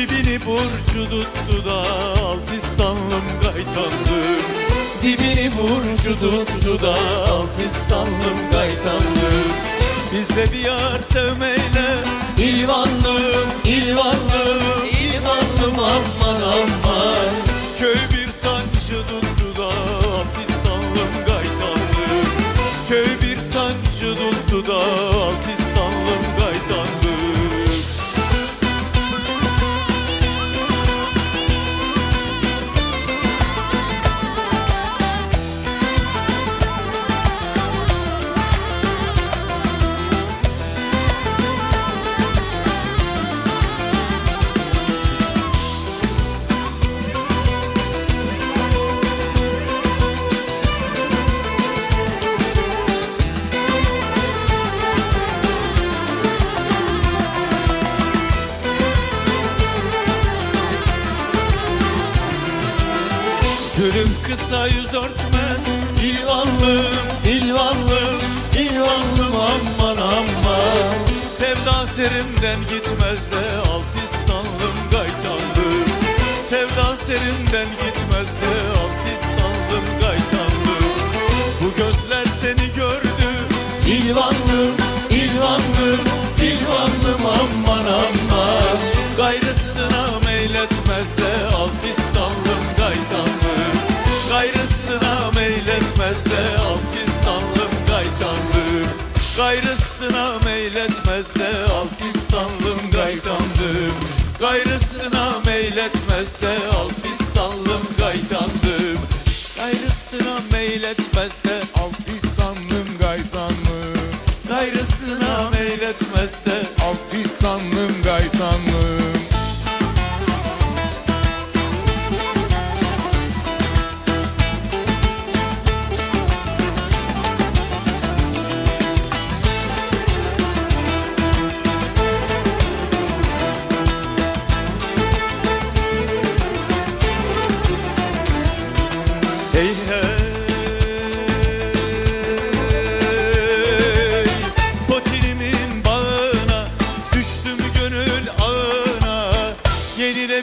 Dibini burcu tuttu da Alpistanlım gaytandım Dibini burcu tuttu da Alpistanlım gaytanlım Bizde bir yar sevmeyle İlvanlım, ilvanlım, ilvanlım aman aman. Köy bir sancı tuttu da Alpistanlım gaytandım Köy bir sancı tuttu da yüz örtmez. İlvanlım, ilvanlım, ilvanlım aman aman. Sevda serimden gitmez de Alpistanlım gaytandım Sevda serimden gitmez de Alpistanlım gaytandım Bu gözler seni gördü İlvanlım, Alpistanlım gaytandım Gayrısına meyletmez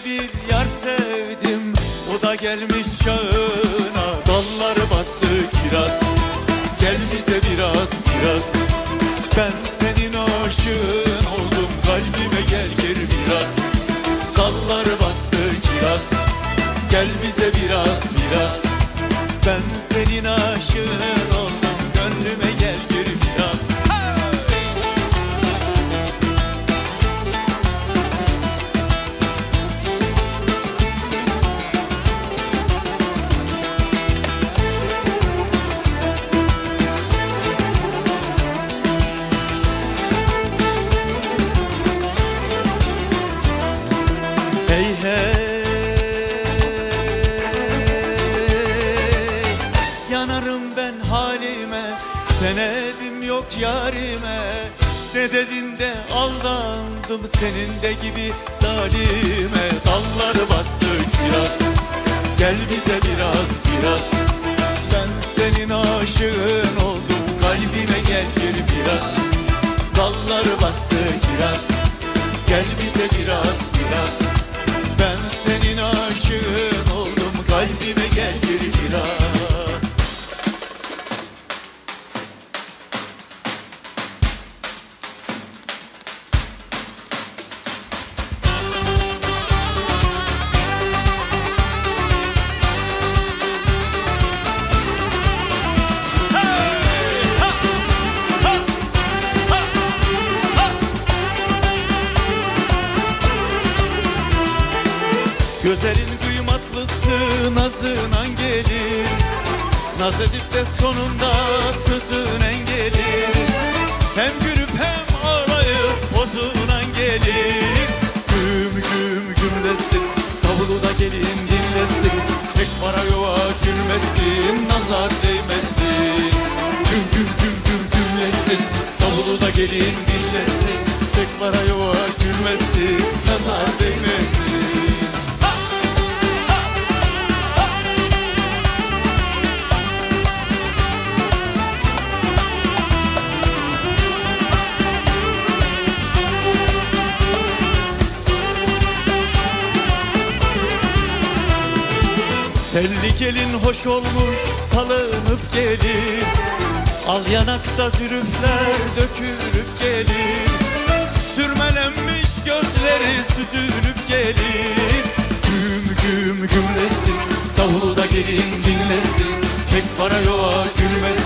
Bir yar sevdim. O da gelmiş çağına Dalları bastı kiraz. Gel bize biraz biraz Ben senin aşığın oldum Kalbime gel gir biraz. Dalları bastı kiraz. Gel bize biraz biraz Yanarım ben halime. Senedim yok yarime. Ne dedin de aldandım Senin de gibi zalime. Dalları bastı kiraz. Gel bize biraz biraz. Ben senin aşığın oldum. Kalbime gel gir biraz. Dalları bastı kiraz. Gel bize biraz Gözelin kıymatlısı nazınan gelir. Naz edip de sonunda sözünen gelir. Hem gülüp hem ağlayıp pozunan gelir. Güm güm gümlesin Davulu da gelin dinlesin. Tek para yuva gülmesin Nazar değmesin. Güm güm güm güm gümlesin Davulu da gelin dinlesin. Tek para yuva gülmesin Nazar değmesin Telli gelin hoş olmuş salınıp gelin Al yanakta zürüfler dökülüp gelin Sürmelenmiş gözleri süzülüp gelin Güm güm gümlesin davulu da gelin dinlesin. Pek para yoğa gülmesin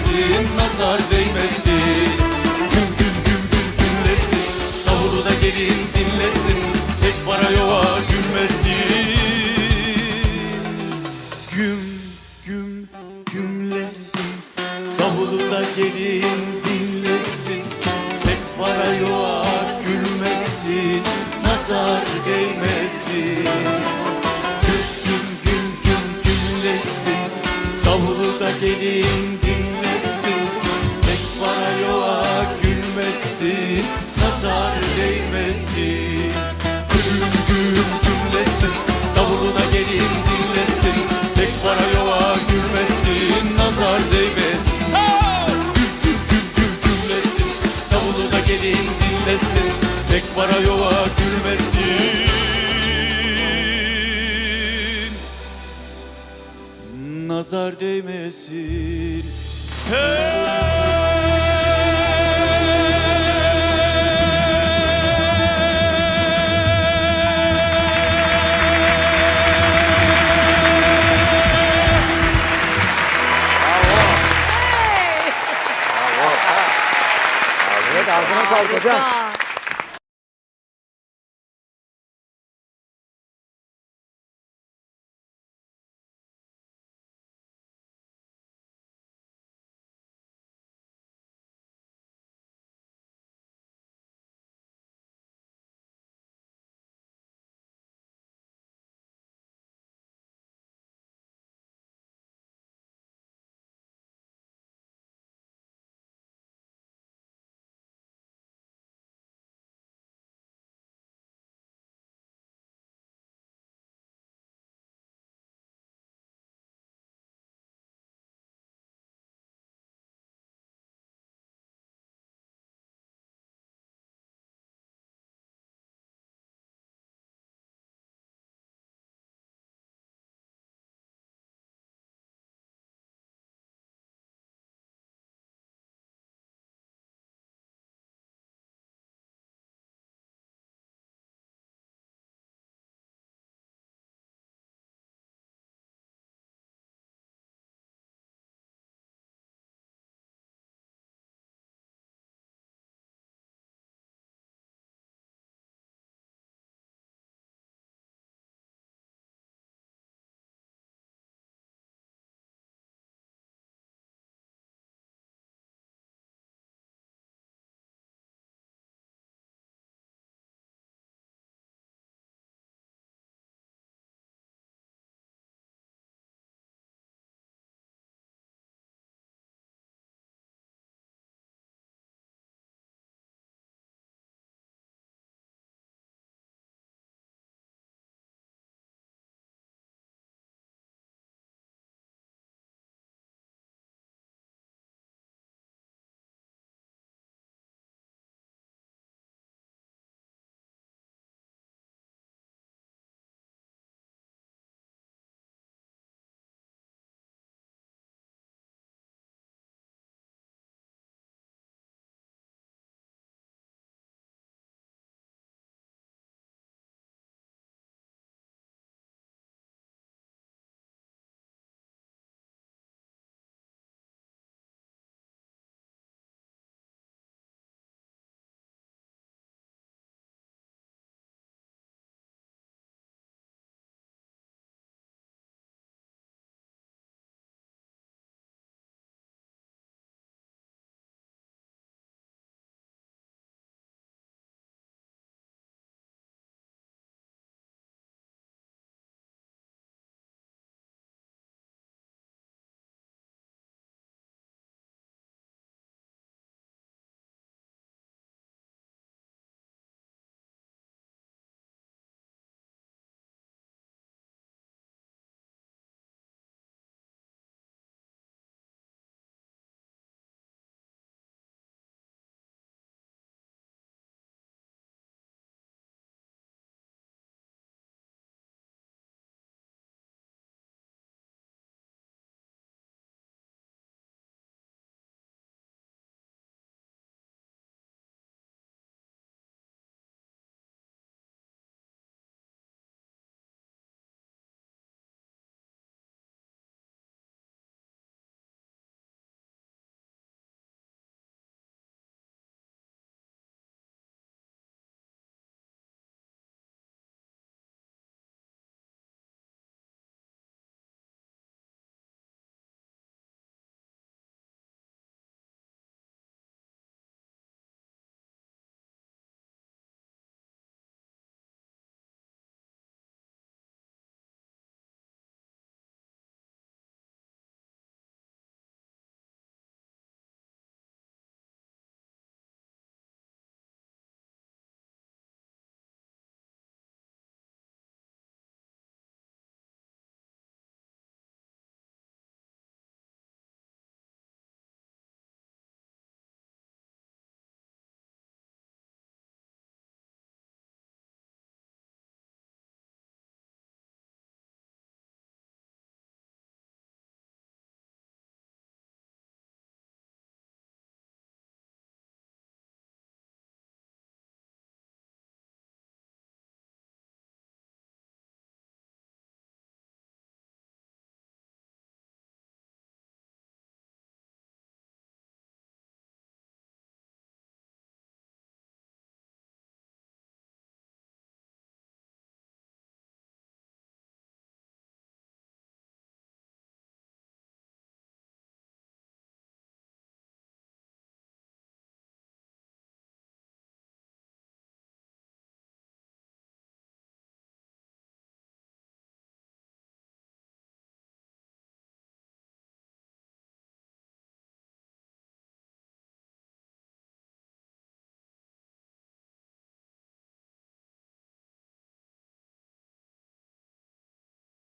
Gelin dinlesin Pek para yoğa gülmesin. Nazar değmesin. Evet ağzına sağlık hocam.